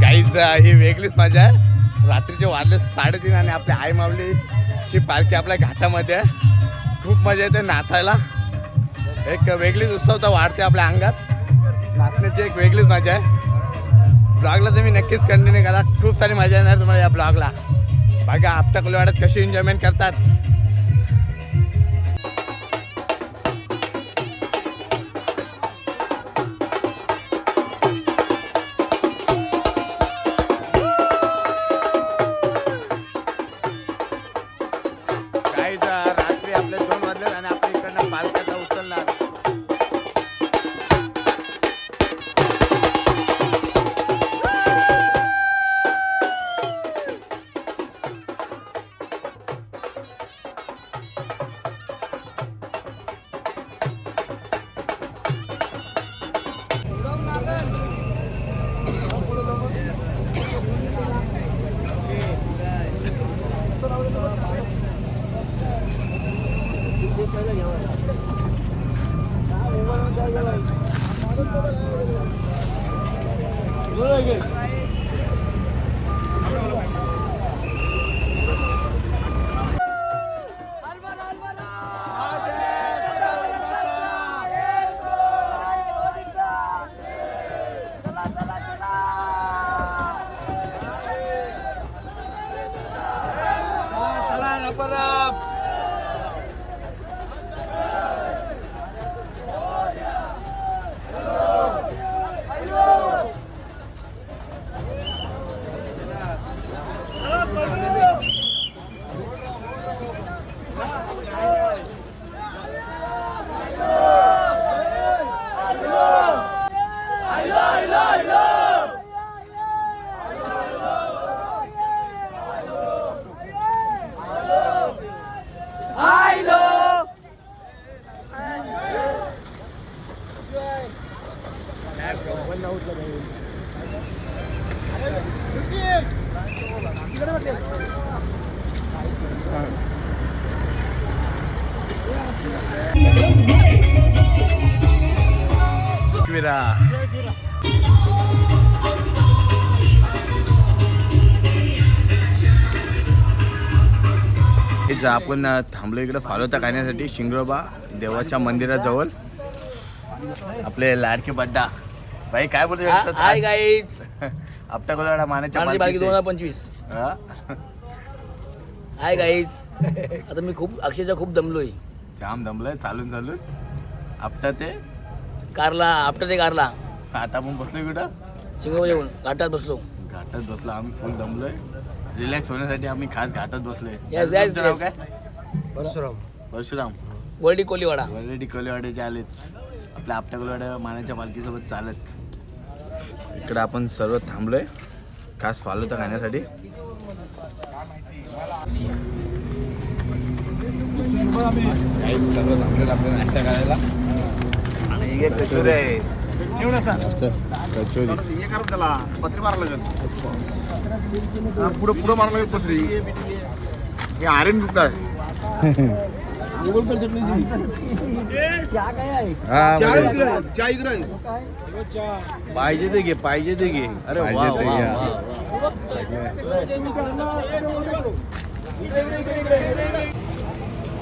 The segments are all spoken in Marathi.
काहीच ही वेगळीच मजा आहे. रात्रीचे वाजले साडेतीन आणि आपल्या आई माऊलीची पालखी आपल्या घाटामध्ये आहे. खूप मजा येते नाचायला. एक वेगळीच उत्सवता वाढते आपल्या अंगात. नाचण्याची एक वेगळीच मजा आहे. ब्लॉगला तुम्ही नक्कीच कंटिन्यू करा. खूप सारी मजा येणार तुम्हाला या ब्लॉगला बघा आपटा कोलवाड्यात कशी एन्जॉयमेंट करतात. दोन वाजले आणि आपल्या इकडनं हेच आपण थांबलो इकडे फालोता खाण्यासाठी शिंगरोबा देवाच्या मंदिराजवळ. आपले लाडके बड्डा. भाई काय बोलतो हाय गाईज आपटा कोलवाडा मानाच्या दोन. हजार पंचवीस. हा? हाय गाईज आता मी खूप अक्षरशः खूप दमलोय. जाम दमलंय चालून चालून. आपटा ते कारला आपटा ते कारला. आता आपण बसलोय कुठं? शिंगरोबा येऊन घाटात बसलो. घाटात बसलो आम्ही फुल दमलोय. रिलॅक्स होण्यासाठी आम्ही खास घाटात बसलोय. Yes, yes, तुमचं नाव yes. काय? परशुराम. वर्डी कोलीवाडा. ऑलरेडी कोलेवाड्याचे आलेत. आपल्या आपट्या कोलेवाड्या मानाच्या पालखीसोबत चालत. इकडे आपण सर्व थांबलोय. खास फालुता खाण्यासाठी काही सर्व थांबलेत आपल्याला नाश्ता करायला. आणि कचोरी आहे कचोरी हे करा त्याला पत्री मारा लागेल पुढं पुढं मारा लागेल पत्री हे आर्यन गुप्ता आहे चहा बरं. इकडे आहे, चहा इकडे आहे. पाहिजे ते घे पाहिजे ते घे अरे वा पाहिजे ते वा घ्या. वा.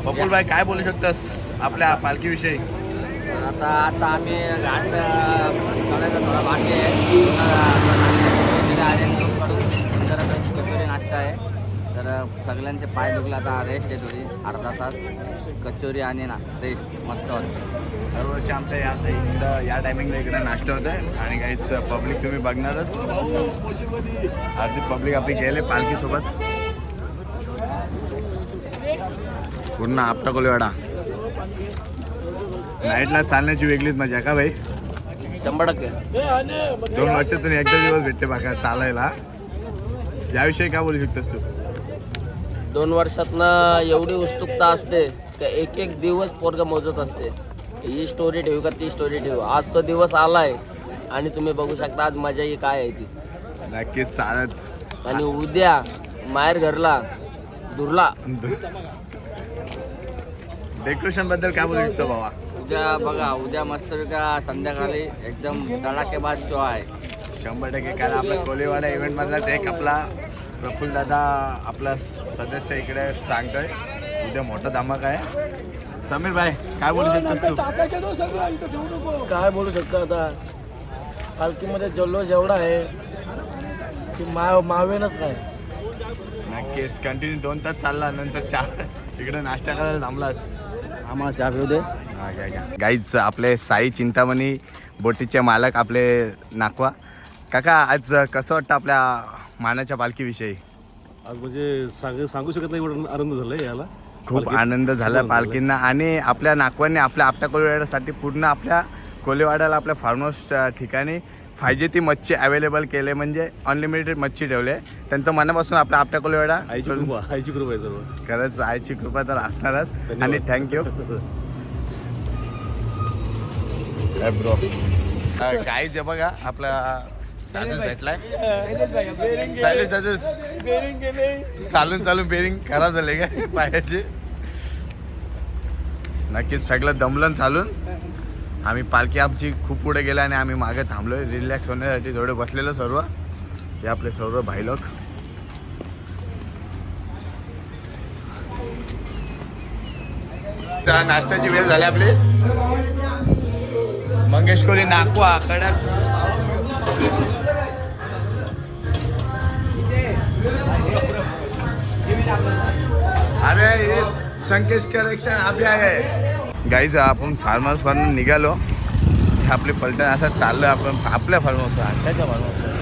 बकुल भाई काय बोलू शकतस आपल्या पालखीविषयी आता आता आम्ही घाट चढायचा थोडा बाकी आहे. करत कचोरी नाश्ता आहे. तर सगळ्यांचे पाय दुखले आता रेस्ट आहे थोडी अर्धा तास. कचोरी आणि ना रेस्ट मस्त होते. दरवर्षी आमच्या या इकडं या टायमिंगला इकडं नाश्ता होतं आहे आणि काहीच पब्लिक तुम्ही बघणारच. अर्धी पब्लिक आपली गेले पालखीसोबत. पूर्ण आपटा कोलवाडा. नाईटला चालण्याची वेगळीच मजा का भाई? शंभर टक्के. दोन वर्षातून एकदा दिवस भेटते बघा चालायला. याविषयी काय बोलू शकतोस तू? दोन वर्षातनं एवढी उत्सुकता असते का एक एक दिवस पोरग मोजत असते. ही स्टोरी ठेवू का ती स्टोरी ठेवू? आज तो दिवस आलाय आणि तुम्ही बघू शकता आज मजा ही काय आहे ती. नक्कीच चालत. आणि उद्या माहेर घरला दुर्ला. डेकोरेशनबद्दल काय बोलू शकतो बाबा? उद्या बघा उद्या मस्त का संध्याकाळी एकदम धडाकेबाज शो आहे. शंभर टक्के कारण आपला कोलेवाडा इव्हेंट मधलाच एक आपला प्रफुल्ल दादा आपला सदस्य इकडे सांगतोय. उद्या मोठा धमाका आहे. समीर भाई काय बोलू शकतो तू? काय बोलू शकतो आता? पालखीमध्ये जल्लोष एवढा आहे की मा मावेनच नाही. नक्कीच कंटिन्यू दोन तास चालला नंतर चार इकडे नाश्ता करायला थांबलास. आम्हाला चहा पिऊ दे. गाईज आपले साई चिंतामणी बोटीचे मालक आपले नाकवा. काका आज कसं वाटतं आपल्या मानाच्या पालखीविषयी? आज म्हणजे सांग सांगू शकत नाही एवढा आनंद झालाय याला. खूप. आनंद झाला पालखींना आणि आपल्या नागवांनी आपल्या आपल्या कोलेवाड्यासाठी पूर्ण आपल्या कोलेवाड्याला आपल्या फार्म हाऊस ठिकाणी पाहिजे ती मच्छी अवेलेबल केले म्हणजे अनलिमिटेड मच्छी ठेवले. त्यांचं मनापासून आपल्या आपल्या कोलेवाडा आईची कृपा आईची कृपा आहे सर्व. खरंच आईची कृपा तर असणारच. आणि थँक्यू ब्रो काय जे बघा आपला दादूस भेटलाय. शैलेश दादूस. चालून चालून बेरिंग खराब झाले का? पायाचे. नक्कीच सगळं दमलन चालून. आम्ही पालखी आमची खूप पुढे गेला आणि आम्ही मागे थांबलोय. रिलॅक्स होण्यासाठी थोडे बसलेलो सर्व. हे आपले सर्व भाई लोक त्या नाश्त्याची वेळ झाली आपली. मंगेश कोरी नाकवा कडक अरे हे संकेश कलेक्शन अभि आहे. गाईज आपण फार्म हाऊसवरून निघालो. आपले पलटण असं चाललं आपण. आपल्या फार्म हाऊस त्याच्या फार्म हाऊस